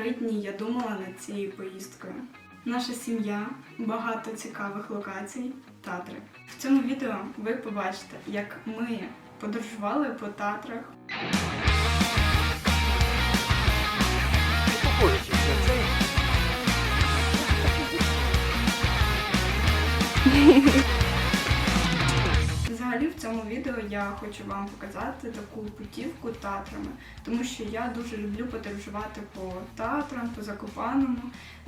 три дні я думала над цією поїздкою. Наша сім'я, багато цікавих локацій, Татри. В цьому відео ви побачите, як ми подорожували по Татрах, Взагалі в цьому відео я хочу вам показати таку путівку татрами, тому що я дуже люблю подорожувати по татрам, по Закопаному.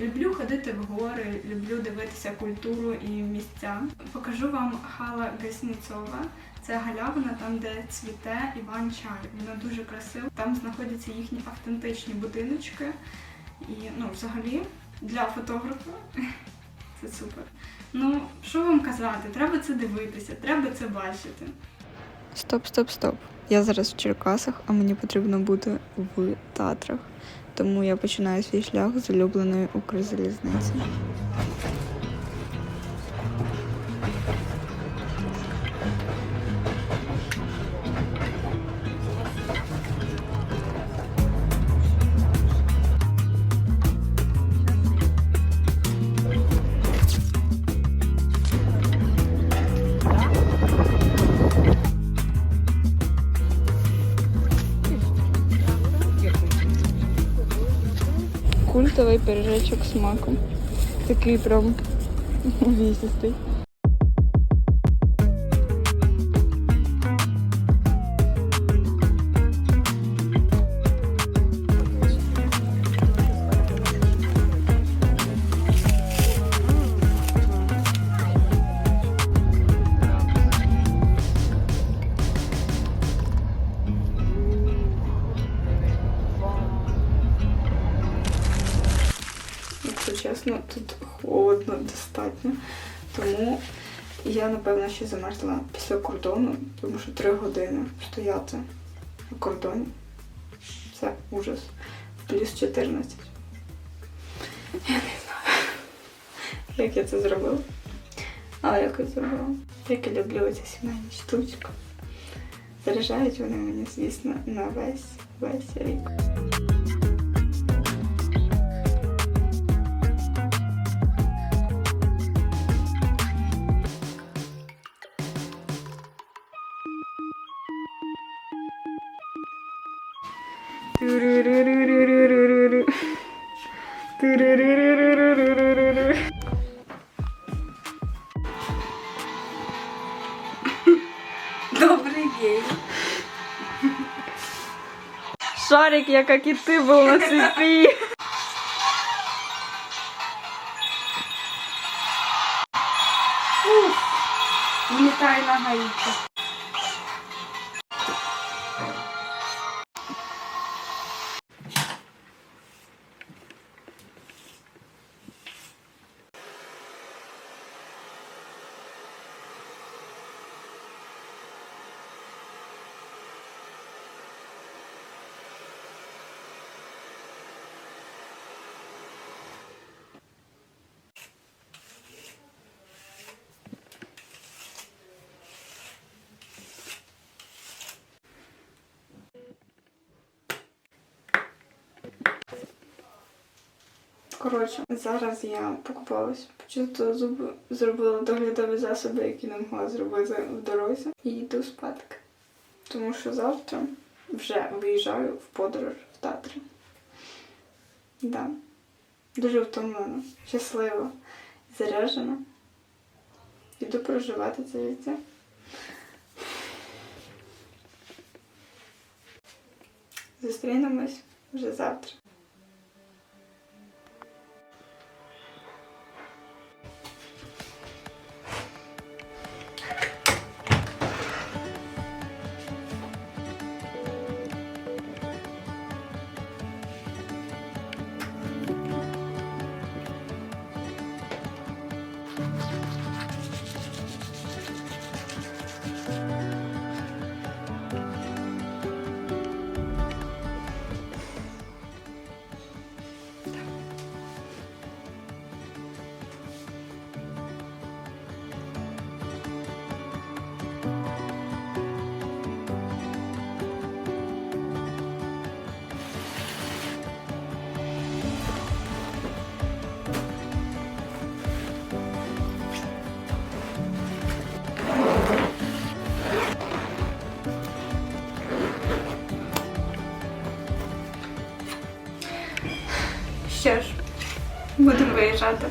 Люблю ходити в гори, люблю дивитися культуру і місця. Покажу вам хала Гесніцова. Це галявина, там, де цвіте Іван Чай. Вона дуже красива. Там знаходяться їхні автентичні будиночки. І ну, взагалі для фотографа це супер. Ну, що вам казати? Треба це дивитися, треба це бачити. Стоп, стоп, стоп. Я зараз в Черкасах, а мені потрібно бути в Татрах. Тому я починаю свій шлях з улюбленої Укрзалізниці. Пиріжечок з маком. Такий прям увісистий. Я, напевно, ще замерзла після кордону, тому що три години стояти на кордоні. Це ужас. Плюс 14. Я не знаю, як я це зробила. Але якось зробила. Як я люблю оці сімейні штучки. Заряджають вони мені, звісно, на весь весь рік. Добрый день. Шарик, я как и ты был на цепи. Влетай на гаїчку. Коротше, зараз я покупалась, почистила зуби, зробила доглядові засоби, які не могла зробити в дорозі, і йду спадки. Тому що завтра вже виїжджаю в подорож в Татри. Да. Дуже втомлена, щаслива, заряджена. Іду проживати це життя. Зустрінемось вже завтра. Що ж, будемо виїжджати.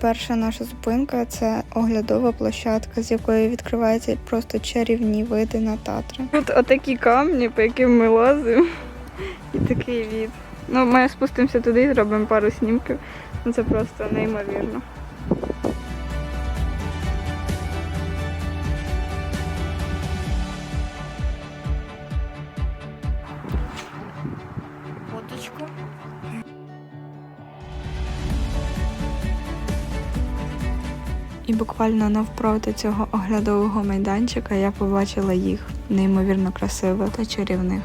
Перша наша зупинка це оглядова площадка, з якої відкриваються просто чарівні види на Татри. Тут отакі камні, по яким ми лазимо, і такий від. Ну, ми спустимося туди і зробимо пару снімків. Ну, Це просто неймовірно. І буквально навпроти цього оглядового майданчика я побачила їх неймовірно красивих та чарівних.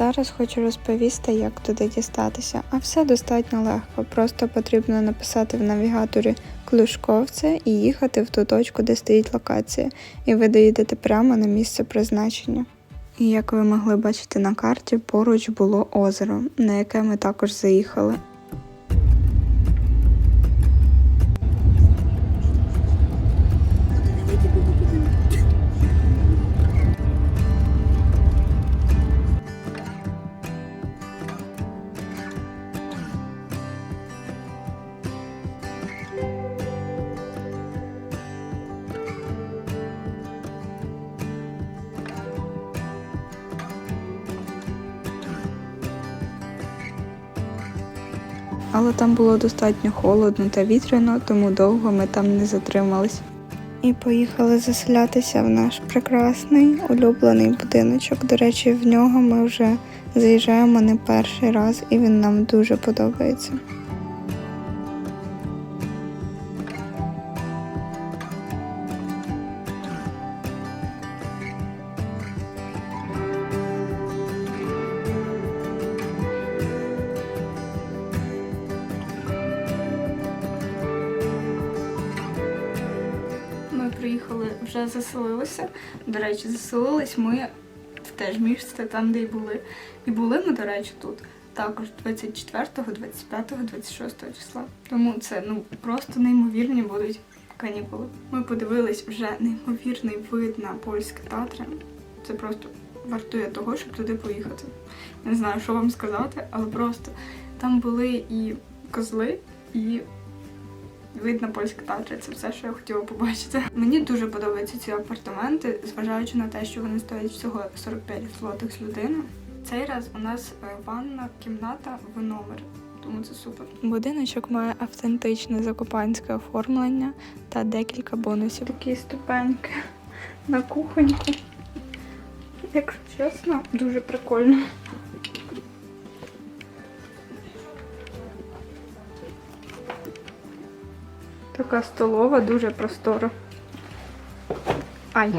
Зараз хочу розповісти, як туди дістатися. А все достатньо легко. Просто потрібно написати в навігаторі Клюшковце і їхати в ту точку, де стоїть локація, і ви доїдете прямо на місце призначення. І як ви могли бачити на карті, поруч було озеро, на яке ми також заїхали. Було достатньо холодно та вітряно, тому довго ми там не затримались. І поїхали заселятися в наш прекрасний улюблений будиночок. До речі, в нього ми вже заїжджаємо не перший раз, і він нам дуже подобається. Вже заселилися. До речі, заселились ми в те ж місце, там, де й були. І були ми, до речі, тут також 24, 25, 26 числа. Тому це ну просто неймовірні будуть канікули. Ми подивились вже неймовірний вид на польське Татри. Це просто вартує того, щоб туди поїхати. Не знаю, що вам сказати, але просто там були і козли, і Вид на польське Татри це все, що я хотіла побачити. Мені дуже подобаються ці апартаменти, зважаючи на те, що вони стоять всього 45 злотих з людини. Цей раз у нас е, ванна, кімната в номер, тому це супер. Будиночок має автентичне закопанське оформлення та декілька бонусів. Такі ступеньки на кухоньку. Якщо чесно, дуже прикольно. Така столова, дуже простора. Ай.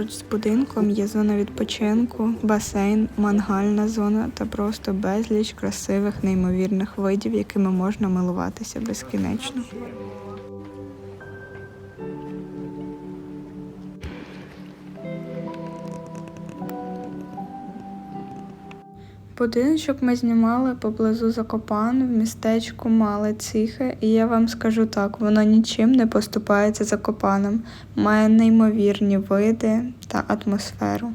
Поруч з будинком є зона відпочинку, басейн, мангальна зона та просто безліч красивих неймовірних видів, якими можна милуватися безкінечно. Будиночок ми знімали поблизу Закопан в містечку Мале Цихе, і я вам скажу так, воно нічим не поступається Закопанам, має неймовірні види та атмосферу.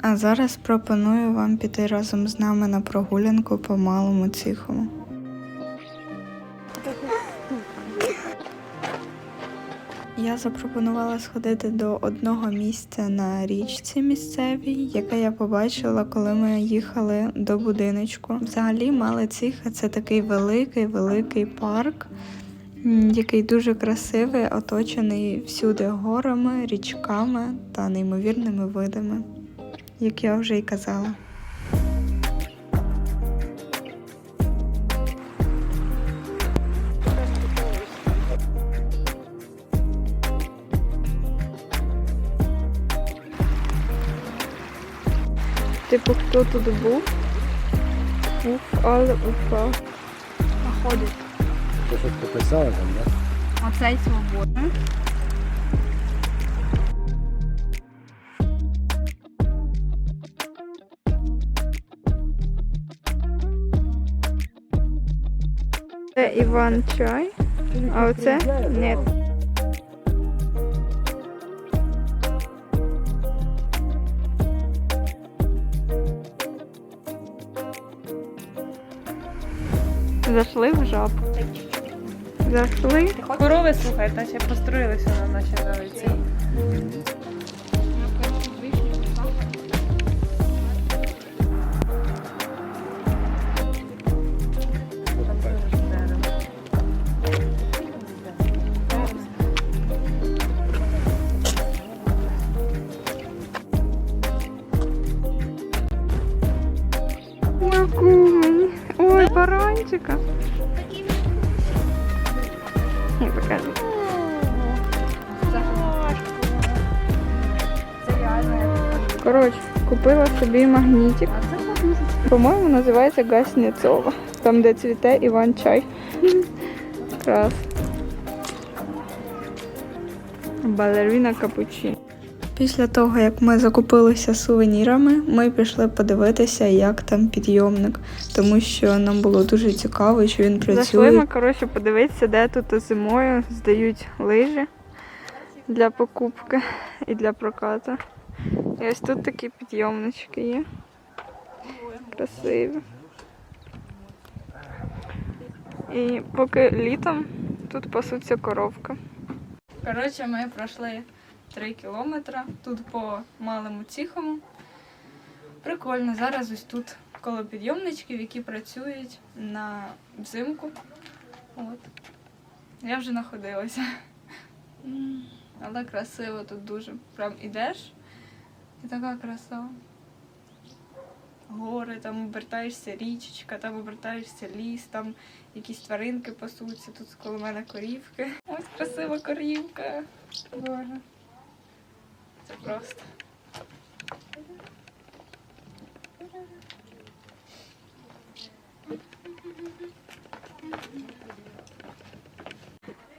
А зараз пропоную вам піти разом з нами на прогулянку по малому цихому. Запропонувала сходити до одного місця на річці місцевій, яке я побачила, коли ми їхали до будиночку. Взагалі, Мале Ціха це такий великий, великий парк, який дуже красивий, оточений всюди горами, річками та неймовірними видами, як я вже й казала. Типу, хто тут був? Уф, але упав. Походить. Ти щось пописала там, да? Оцей свободний. Це Іван чай, а оце ні. Зайшли в жаб. Зайшли. Корови слухай, наче построїлися на нашій вулиці. Баранчика. Не покажу. Коротше, купила собі магнітик. По-моєму, називається Гаснецова. Там, де цвіте Іван чай. Крас. Балерина капучино. Після того, як ми закупилися сувенірами, ми пішли подивитися, як там підйомник, тому що нам було дуже цікаво, що він працює. Зайшли ми, коротше, подивитися, де тут зимою здають лижі для покупки і для прокату. І ось тут такі підйомнички є. Красиві. І поки літом тут пасуться коровки. Коротше, ми пройшли 3 кілометри тут по малому ціхому. Прикольно. Зараз ось тут коло підйомничків, які працюють на взимку. От. Я вже находилася. Але красиво тут дуже. Прям ідеш і така краса. Гори, там обертаєшся річечка, там обертаєшся ліс, там якісь тваринки пасуться, тут коло мене корівки. Ось красива корівка. Боже. Це просто.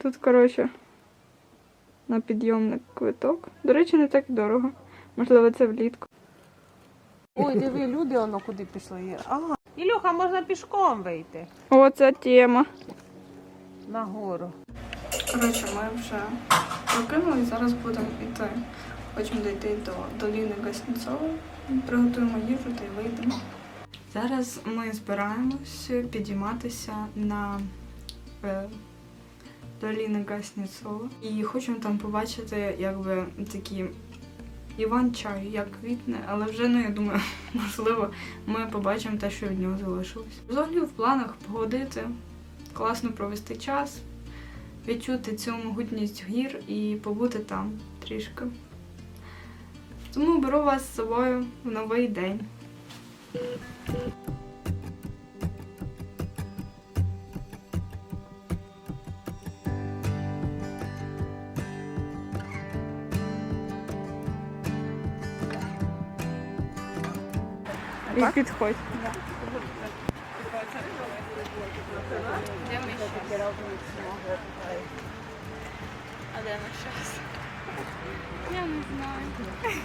Тут, коротше, на підйомник квиток. До речі, не так дорого. Можливо, це влітку. Ой, диви, люди воно куди пішли. Ага. Ілюха, можна пішком вийти О, це тема. на гору. Коротше, ми вже прокинули, зараз будемо йти. Хочемо дійти до доліни Гаснецова, приготуємо їжу та й вийдемо. Зараз ми збираємось підійматися на е, доліну Гаснецова і хочемо там побачити якби такі Іван чаю, як квітне, але вже ну я думаю, можливо, ми побачимо те, що від нього залишилось. Взагалі в планах погодити, класно провести час, відчути цю могутність гір і побути там трішки. Тому беру вас з собою в новий день. І підходь. Де ми ще? А де ми ще? Я не знаю.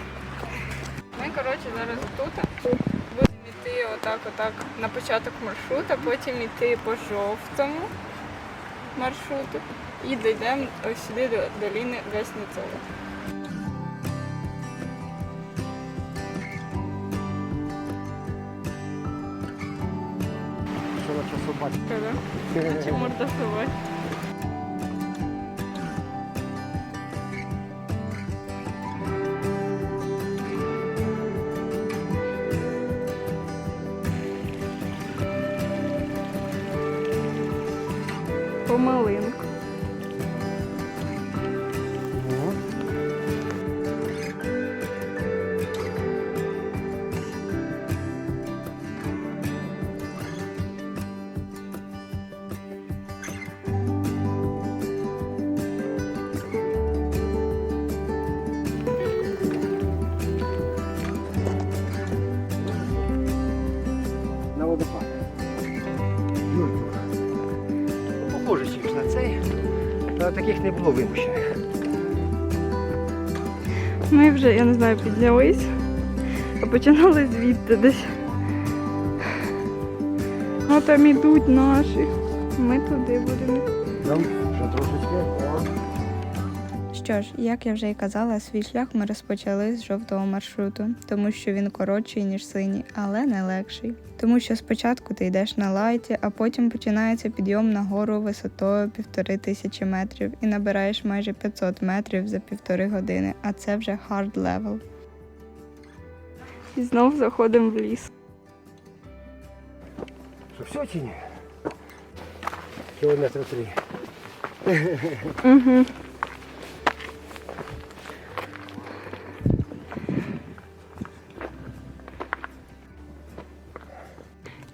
Ми, коротше, зараз тут будемо йти отак, отак на початок маршрута, потім йти по жовтому маршруту і дійдемо ось сюди до доліни Весницова. Що на часу бачите? Чи мордасувати? Таких не було вимушених. Ми вже, я не знаю, піднялись, а починали звідти десь. А там ідуть наші. Ми туди будемо. Що ж, як я вже і казала, свій шлях ми розпочали з жовтого маршруту, тому що він коротший, ніж синій, але не легший. Тому що спочатку ти йдеш на лайті, а потім починається підйом на гору висотою півтори тисячі метрів і набираєш майже 500 метрів за півтори години, а це вже хард левел. І знов заходимо в ліс. Що все чи ні? Кілометр три. Угу.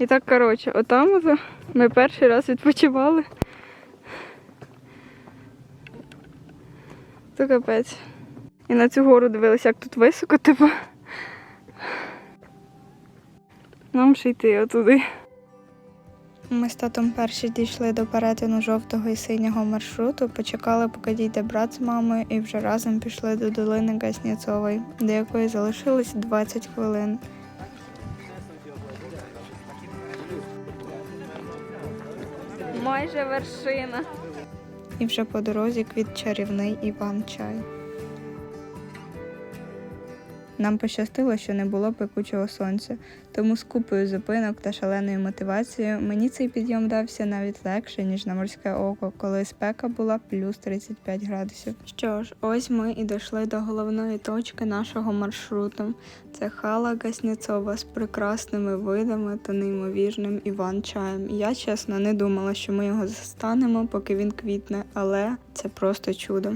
І так, коротше, отам ми перший раз відпочивали. Це капець. І на цю гору дивилися, як тут високо, типу. Нам ще йти отуди. Ми з татом перші дійшли до перетину жовтого і синього маршруту, почекали, поки дійде брат з мамою, і вже разом пішли до долини Гасняцової, до якої залишилось 20 хвилин. Майже вершина. І вже по дорозі квіт чарівний Іван чай. Нам пощастило, що не було пекучого сонця, тому з купою зупинок та шаленою мотивацією мені цей підйом дався навіть легше, ніж на морське око, коли спека була плюс 35 градусів. Що ж, ось ми і дійшли до головної точки нашого маршруту. Це хала Гасняцова з прекрасними видами та неймовірним Іван-чаєм. Я чесно не думала, що ми його застанемо, поки він квітне, але це просто чудо.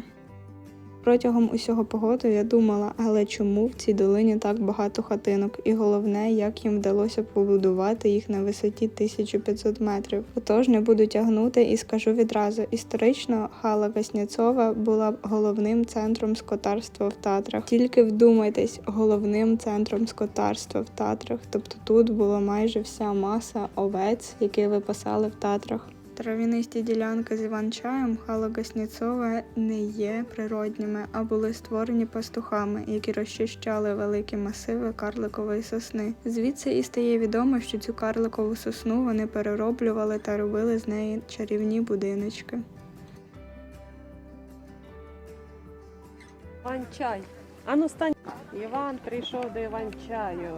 Протягом усього погоду я думала, але чому в цій долині так багато хатинок? І головне, як їм вдалося побудувати їх на висоті 1500 метрів. Отож не буду тягнути і скажу відразу: історично хала Весняцова була головним центром скотарства в Татрах. Тільки вдумайтесь, головним центром скотарства в Татрах. Тобто тут була майже вся маса овець, які випасали в Татрах. Трав'янисті ділянки з іван-чаєм хала Гасніцова не є природніми, а були створені пастухами, які розчищали великі масиви карликової сосни. Звідси і стає відомо, що цю карликову сосну вони перероблювали та робили з неї чарівні будиночки. Іван-чай. А ну стань. Іван прийшов до Іван-чаю.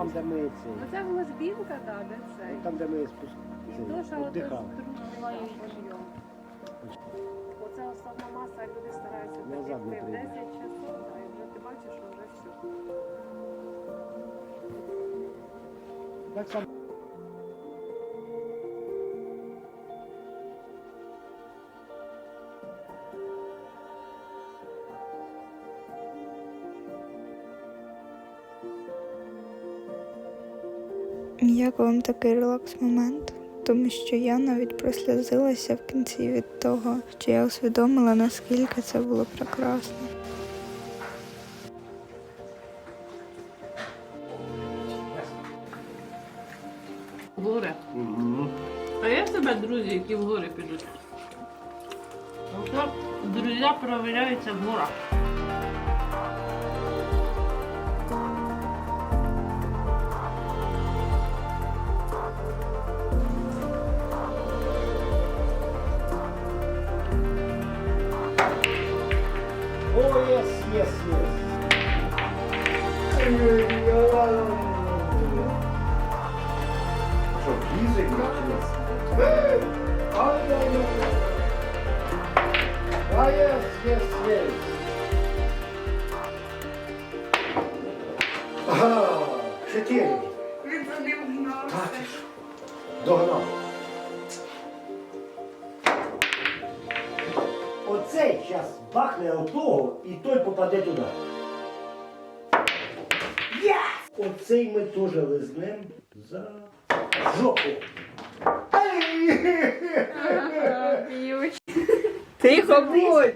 Там, де ми це. Ну це ложбінка, да, де це. Там, де ми І спускали. Оце основна маса, люди стараються добігти в 10 часов, і вже ти бачиш, що вже все. Так само. Вам такий релакс-момент? Тому що я навіть прослізилася в кінці від того, що я усвідомила, наскільки це було прекрасно. Yes, yes. Оцей ми теж лизнем за жопу. Тихо будь!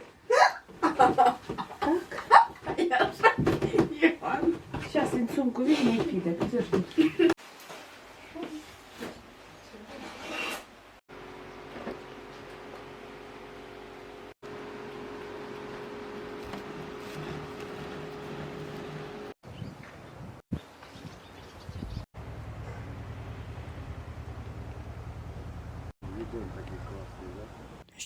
Зараз він сумку візьме і піде,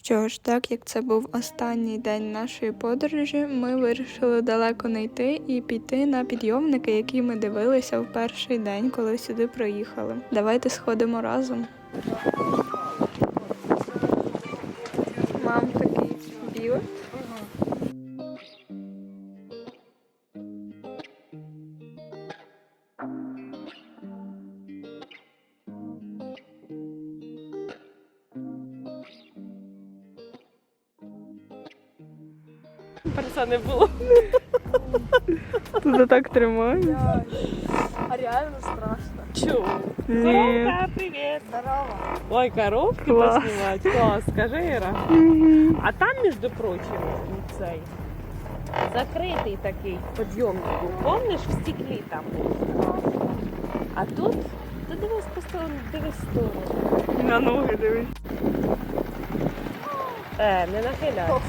Що ж, так як це був останній день нашої подорожі, ми вирішили далеко не йти і піти на підйомники, які ми дивилися в перший день, коли сюди приїхали. Давайте сходимо разом. Перса не було. Тут так тримаю. А реально страшно. Чого? Ні. Коровка, привіт. Здорово. Ой, коровки Клас. поснімати. Клас, скажи, Іра. А там, між прочим, цей закритий такий підйомник був. Помниш, в стеклі там був. А тут, ти дивись по сторону, дивись в сторону. На ноги дивись. Е, не нахиляйся.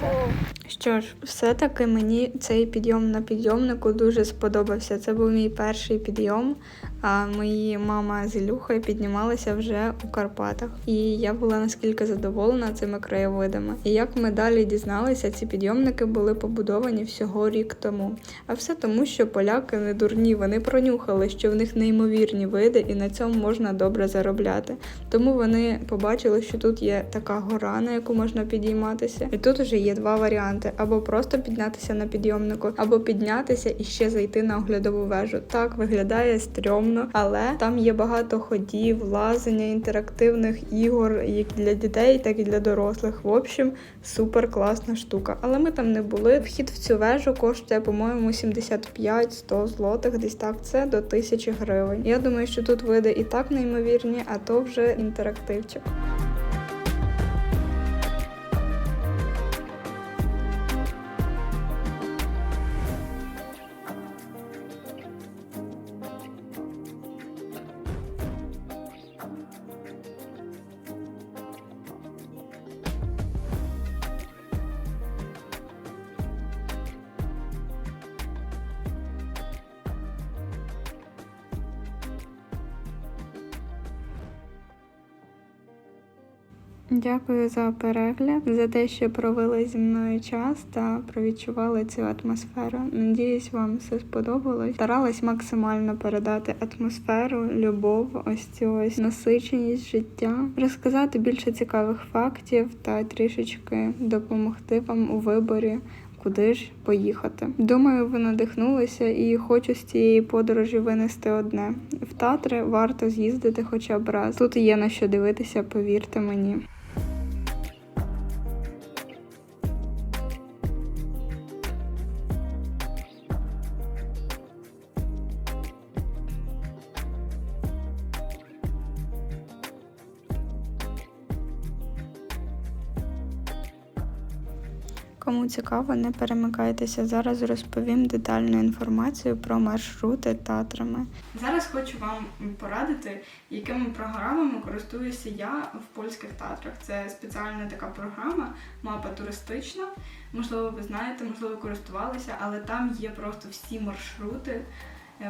Що ж, все-таки мені цей підйом на підйомнику дуже сподобався. Це був мій перший підйом. А мої мама з Ілюхою піднімалися вже у Карпатах. І я була наскільки задоволена цими краєвидами. І як ми далі дізналися, ці підйомники були побудовані всього рік тому. А все тому, що поляки не дурні, вони пронюхали, що в них неймовірні види, і на цьому можна добре заробляти. Тому вони побачили, що тут є така гора, на яку можна підійматися. І тут уже є два варіанти: або просто піднятися на підйомнику, або піднятися і ще зайти на оглядову вежу. Так виглядає стрьомно, але там є багато ходів, лазення, інтерактивних ігор, як для дітей, так і для дорослих. В общем, супер класна штука. Але ми там не були. Вхід в цю вежу коштує, по-моєму, 75-100 злотих, десь так. Це до 1000 гривень. Я думаю, що тут види і так неймовірні, а то вже інтерактивчик. Дякую за перегляд, за те, що провели зі мною час та провідчували цю атмосферу. Надіюсь, вам все сподобалось. Старалась максимально передати атмосферу, любов, ось цю ось насиченість життя, розказати більше цікавих фактів та трішечки допомогти вам у виборі. Куди ж поїхати? Думаю, ви надихнулися і хочу з цієї подорожі винести одне: в Татри варто з'їздити хоча б раз. Тут є на що дивитися, повірте мені. Кому цікаво, не перемикайтеся. Зараз розповім детальну інформацію про маршрути татрами. Зараз хочу вам порадити, якими програмами користуюся я в польських татрах. Це спеціальна така програма, мапа туристична. Можливо, ви знаєте, можливо, користувалися, але там є просто всі маршрути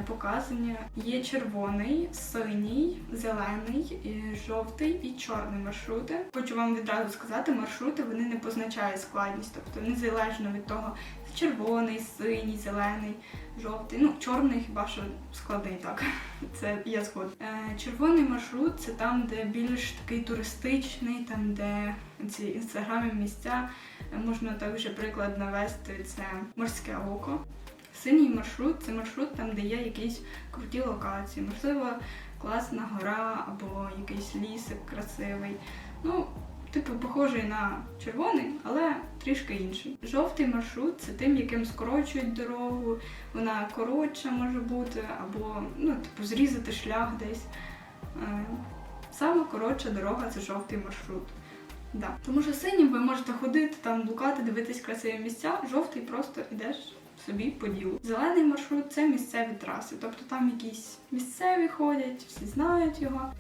показані. Є червоний, синій, зелений, жовтий і чорний маршрути. Хочу вам відразу сказати, маршрути вони не позначають складність, тобто незалежно від того, червоний, синій, зелений, жовтий. Ну, чорний хіба що складний так. Це я згодна. Е, червоний маршрут це там, де більш такий туристичний, там де ці інстаграмі місця. Е, Можна також приклад навести це морське око. Синій маршрут це маршрут там, де є якісь круті локації, можливо, класна гора або якийсь лісик красивий. Ну, типу, похожий на червоний, але трішки інший. Жовтий маршрут це тим, яким скорочують дорогу, вона коротша може бути, або ну, типу, зрізати шлях десь. Е, Саме коротша дорога це жовтий маршрут. Да. Тому що синім ви можете ходити, там блукати, дивитись красиві місця, жовтий просто йдеш собі по ділу. Зелений маршрут це місцеві траси, тобто там якісь місцеві ходять, всі знають його.